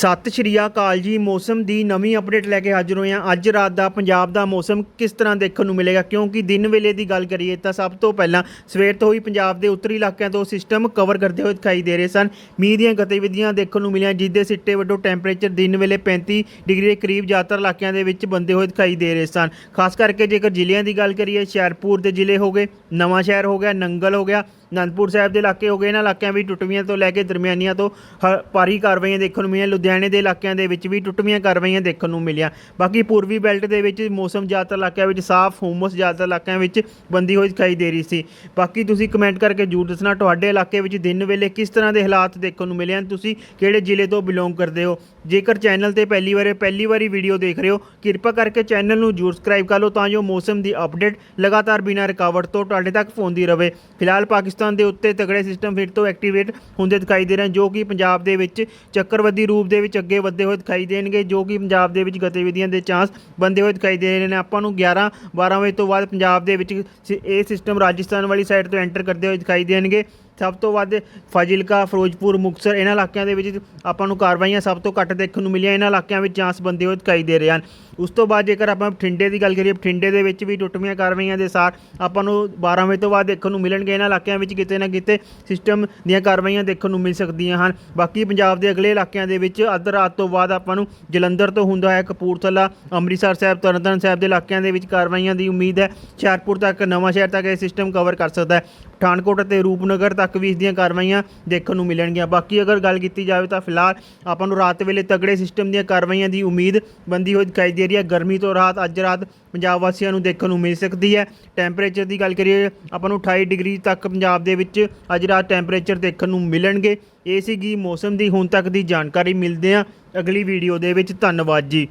ਸਤਿ ਸ਼੍ਰੀ ਅਕਾਲ ਜੀ। ਮੌਸਮ ਦੀ ਨਵੀਂ ਅਪਡੇਟ ਲੈ ਕੇ ਹਾਜ਼ਰ ਹੋਏ ਹਾਂ। ਅੱਜ ਰਾਤ ਦਾ ਪੰਜਾਬ ਦਾ ਮੌਸਮ ਕਿਸ ਤਰ੍ਹਾਂ ਦੇਖਣ ਨੂੰ ਮਿਲੇਗਾ? ਕਿਉਂਕਿ ਦਿਨ ਵੇਲੇ ਦੀ ਗੱਲ ਕਰੀਏ ਤਾਂ ਸਭ ਤੋਂ ਪਹਿਲਾਂ ਸਵੇਰ ਤੋਂ ਹੀ ਪੰਜਾਬ ਦੇ ਉੱਤਰੀ ਇਲਾਕਿਆਂ ਤੋਂ ਸਿਸਟਮ ਕਵਰ ਕਰਦੇ ਹੋਏ ਦਿਖਾਈ ਦੇ ਰਹੇ ਸਨ। ਮੀਂਹ ਦੀਆਂ ਗਤੀਵਿਧੀਆਂ ਦੇਖਣ ਨੂੰ ਮਿਲੀਆਂ, ਜਿਸ ਦੇ ਸਿੱਟੇ ਵੱਡੋ ਟੈਂਪਰੇਚਰ ਦਿਨ ਵੇਲੇ 35 ਡਿਗਰੀ ਦੇ ਕਰੀਬ ਜ਼ਿਆਦਾਤਰ ਇਲਾਕਿਆਂ ਦੇ ਵਿੱਚ ਬੰਦੇ ਹੋਏ ਦਿਖਾਈ ਦੇ ਰਹੇ ਸਨ। ਖਾਸ ਕਰਕੇ ਜੇਕਰ ਜ਼ਿਲ੍ਹਿਆਂ ਦੀ ਗੱਲ ਕਰੀਏ ਸ਼ਹਿਰਪੁਰ ਦੇ ਜ਼ਿਲ੍ਹੇ ਹੋ ਗਏ ਨਵਾਂ ਸ਼ਹਿਰ ਹੋ ਗਿਆ, ਨੰਗਲ ਹੋ ਗਿਆ ਅਨੰਦਪੁਰ ਸਾਹਿਬ ਦੇ ਇਲਾਕੇ ਹੋ ਗਏ, ਇਹਨਾਂ ਇਲਾਕਿਆਂ ਵਿੱਚ ਟੁੱਟਵੀਆਂ ਤੋਂ ਲੈ ਕੇ ਦਰਮਿਆਨੀਆਂ ਤੋਂ ਹ- ਭਾਰੀ ਕਾਰਵਾਈਆਂ ਦੇਖਣ ਨੂੰ ਮਿਲੀਆਂ, ਲੁਧਿਆਣੇ ਦੇ ਇਲਾਕਿਆਂ ਦੇ ਵਿੱਚ ਵੀ ਟੁੱਟਵੀਆਂ ਕਾਰਵਾਈਆਂ ਦੇਖਣ ਨੂੰ ਮਿਲੀਆਂ। ਬਾਕੀ ਪੂਰਬੀ ਬੈਲਟ ਦੇ ਵਿੱਚ ਮੌਸਮ ਜ਼ਿਆਦਾਤਰ ਇਲਾਕਿਆਂ ਵਿੱਚ ਸਾਫ਼ ਹੁਮਸ ਜ਼ਿਆਦਾਤਰ ਇਲਾਕਿਆਂ ਵਿੱਚ ਬੰਦੀ ਹੋਈ ਦਿਖਾਈ ਦੇ ਰਹੀ ਸੀ। ਬਾਕੀ ਤੁਸੀਂ ਕਮੈਂਟ ਕਰਕੇ ਜਰੂਰ ਦੱਸਣਾ, ਤੁਹਾਡੇ ਇਲਾਕੇ ਵਿੱਚ ਦਿਨ ਵੇਲੇ ਕਿਸ ਤਰ੍ਹਾਂ ਦੇ ਹਾਲਾਤ ਦੇਖਣ ਨੂੰ ਮਿਲੇ ਹਨ? ਤੁਸੀਂ ਕਿਹੜੇ ਜ਼ਿਲ੍ਹੇ ਤੋਂ ਬਿਲੋਂਗ ਕਰਦੇ ਹੋ? ਜੇਕਰ ਚੈਨਲ ਤੇ ਪਹਿਲੀ ਵਾਰ, ਪਹਿਲੀ ਵਾਰੀ ਵੀਡੀਓ ਦੇਖ ਰਹੇ ਹੋ, ਕਿਰਪਾ ਕਰਕੇ ਚੈਨਲ ਨੂੰ ਜਰੂਰ ਸਬਸਕ੍ਰਾਈਬ ਕਰ ਲਓ ਤਾਂ ਜੋ ਮੌਸਮ ਦੀ ਅਪਡੇਟ ਲਗਾਤਾਰ ਬਿਨਾਂ ਰੁਕਾਵਟ ਤੋਂ ਤੁਹਾਡੇ ਤੱਕ ਪਹੁੰਚਦੀ ਰਹੇ। ਫਿਲਹਾਲ ਪਾਕਿਸਤਾਨ ਦੇ ਉੱਤੇ ਤਗੜੇ ਸਿਸਟਮ ਫਿਰ ਤੋਂ ਐਕਟੀਵੇਟ ਹੁੰਦੇ ਦਿਖਾਈ ਦੇ ਰਹੇ ਹਨ, ਜੋ ਕਿ ਪੰਜਾਬ ਦੇ ਵਿੱਚ ਚੱਕਰਵਰਦੀ ਰੂਪ ਦੇ ਵਿੱਚ ਅੱਗੇ ਵਧਦੇ ਹੋਏ ਦਿਖਾਈ ਦੇਣਗੇ, ਜੋ ਕਿ ਪੰਜਾਬ ਦੇ ਵਿੱਚ ਗਤੀਵਿਧੀਆਂ ਦੇ ਚਾਂਸ ਬੰਦੇ ਹੋਏ ਦਿਖਾਈ ਦੇ ਰਹੇ ਨੇ। ਆਪਾਂ ਨੂੰ 11 12 ਵਜੇ ਤੋਂ ਬਾਅਦ ਪੰਜਾਬ ਦੇ ਵਿੱਚ ਸ- ਇਹ ਸਿਸਟਮ ਰਾਜਸਥਾਨ ਵਾਲੀ ਸਾਈਡ ਤੋਂ ਐਂਟਰ ਕਰਦੇ ਹੋਏ ਦਿਖਾਈ ਦੇਣਗੇ। ਸਭ ਤੋਂ ਵੱਧ ਫਾਜ਼ਿਲਕਾ, ਫਿਰੋਜ਼ਪੁਰ, ਮੁਕਤਸਰ, ਇਹਨਾਂ ਇਲਾਕਿਆਂ ਦੇ ਵਿੱਚ ਆਪਾਂ ਨੂੰ ਕਾਰਵਾਈਆਂ ਸਭ ਤੋਂ ਘੱਟ ਦੇਖਣ ਨੂੰ ਮਿਲੀਆਂ, ਇਹਨਾਂ ਇਲਾਕਿਆਂ ਵਿੱਚ ਚਾਂਸ ਬੰਦੇ ਹੋਏ ਦਿਖਾਈ ਦੇ ਰਹੇ ਹਨ। ਉਸ ਤੋਂ ਬਾਅਦ ਜੇਕਰ ਆਪਾਂ ਬਠਿੰਡੇ ਦੀ ਗੱਲ ਕਰੀਏ, ਬਠਿੰਡੇ ਦੇ ਵਿੱਚ ਵੀ ਟੁੱਟਵੀਆਂ ਕਾਰਵਾਈਆਂ ਦੇ ਸਾਰ ਆਪਾਂ ਨੂੰ 12 ਵਜੇ ਤੋਂ ਬਾਅਦ ਦੇਖਣ ਨੂੰ ਮਿਲਣਗੇ, ਇਹਨਾਂ ਇਲਾਕਿਆਂ ਵਿੱਚ ਕਿਤੇ ਨਾ ਕਿਤੇ ਸਿਸਟਮ ਦੀਆਂ ਕਾਰਵਾਈਆਂ ਦੇਖਣ ਨੂੰ ਮਿਲ ਸਕਦੀਆਂ ਹਨ। ਬਾਕੀ ਪੰਜਾਬ ਦੇ ਅਗਲੇ ਇਲਾਕਿਆਂ ਦੇ ਵਿੱਚ ਅੱਧ ਰਾਤ ਤੋਂ ਬਾਅਦ ਆਪਾਂ ਨੂੰ ਜਲੰਧਰ ਤੋਂ ਹੁੰਦਾ ਹੈ ਕਪੂਰਥਲਾ, ਅੰਮ੍ਰਿਤਸਰ ਸਾਹਿਬ, ਤਰਨਤਾਰਨ ਸਾਹਿਬ ਦੇ ਇਲਾਕਿਆਂ ਦੇ ਵਿੱਚ ਕਾਰਵਾਈਆਂ ਦੀ ਉਮੀਦ ਹੈ। ਹੁਸ਼ਿਆਰਪੁਰ ਤੱਕ ਨਵਾਂ ਸ਼ਹਿਰ ਤੱਕ ਇਹ ਸਿਸਟਮ ਕਵਰ ਕਰ ਸਕਦਾ ਹੈ। ਪਠਾਨਕੋਟ ਅਤੇ ਰੂਪਨਗਰ ਤੱਕ ਤੱਕ ਵੀ ਇਸ ਦੀਆਂ ਕਾਰਵਾਈਆਂ ਦੇਖਣ ਨੂੰ ਮਿਲਣਗੀਆਂ। ਬਾਕੀ ਅਗਰ ਗੱਲ ਕੀਤੀ ਜਾਵੇ ਤਾਂ ਫਿਲਹਾਲ ਆਪਾਂ ਨੂੰ ਰਾਤ ਵੇਲੇ ਤਗੜੇ ਸਿਸਟਮ ਦੀਆਂ ਕਾਰਵਾਈਆਂ ਦੀ ਉਮੀਦ ਬੰਦੀ ਹੋਈ ਦਿਖਾਈ ਦੇ ਰਹੀ ਹੈ। ਗਰਮੀ ਤੋਂ ਰਾਤ ਅੱਜ ਰਾਤ ਪੰਜਾਬ ਵਾਸੀਆਂ ਨੂੰ ਦੇਖਣ ਨੂੰ ਮਿਲ ਸਕਦੀ ਹੈ। ਟੈਂਪਰੇਚਰ ਦੀ ਗੱਲ ਕਰੀਏ, ਆਪਾਂ ਨੂੰ 28 ਡਿਗਰੀ ਤੱਕ ਪੰਜਾਬ ਦੇ ਵਿੱਚ ਅੱਜ ਰਾਤ ਟੈਂਪਰੇਚਰ ਦੇਖਣ ਨੂੰ ਮਿਲਣਗੇ। ਇਹ ਸੀਗੀ ਮੌਸਮ ਦੀ ਹੁਣ ਤੱਕ ਦੀ ਜਾਣਕਾਰੀ। ਮਿਲਦੇ ਆ ਅਗਲੀ ਵੀਡੀਓ ਦੇ ਵਿੱਚ। ਧੰਨਵਾਦ ਜੀ।